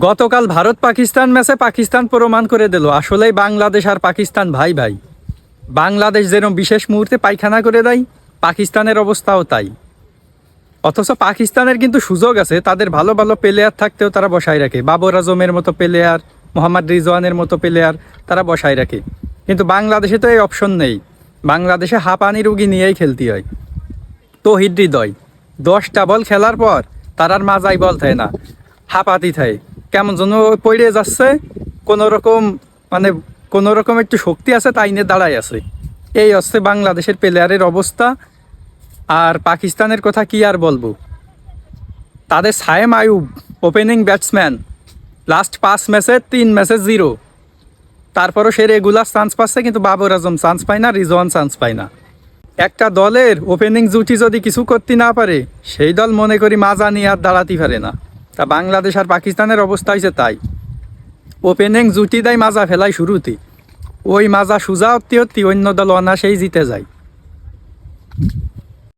গতকাল ভারত পাকিস্তান ম্যাচে পাকিস্তান প্রমাণ করে দিল, আসলেই বাংলাদেশ আর পাকিস্তান ভাই ভাই। বাংলাদেশ যেরকম বিশেষ মুহূর্তে পায়খানা করে দেয়, পাকিস্তানের অবস্থাও তাই। অথচ পাকিস্তানের কিন্তু সুযোগ আছে, তাদের ভালো ভালো প্লেয়ার থাকতেও তারা বসায় রাখে। বাবর আজমের মতো প্লেয়ার মোহাম্মদ রিজওয়ানের মতো প্লেয়ার তারা বসায় রাখে। কিন্তু বাংলাদেশে তো এই অপশন নেই। বাংলাদেশে হাঁপানি রুগী নিয়েই খেলতে হয়। তহিদ হৃদয়, দশটা বল খেলার পর তার আর মাজাই বল থাকে না। হাঁপাতি থাকে কেমন যেন পড়ে যাচ্ছে, কোনো রকম মানে কোনো রকম একটু শক্তি আছে, তাই নিয়ে দাঁড়ায় আছে। এই হচ্ছে বাংলাদেশের প্লেয়ারের অবস্থা। আর পাকিস্তানের কথা কি আর বলব? তাদের Saim Ayub opening batsman last পাঁচ ম্যাচে তিন ম্যাচে জিরো তারপরও সে রেগুলার চান্স পাচ্ছে, কিন্তু বাবর আজম চান্স পায় না, রিজওয়ান চান্স পায় না। একটা দলের ওপেনিং জুটি যদি কিছু করতে না পারে, সেই দল মনে করি মাজা নিয়ে আর দাঁড়াতে পারে না। তা বাংলাদেশ আর পাকিস্তানের অবস্থা হয়েছে তাই। ওপেনিং জুটি দেয় মাজা ফেলাই শুরুতে। ওই মাজা সুজা অতি অতি অন্য দল অনাসেই জিতে যায়।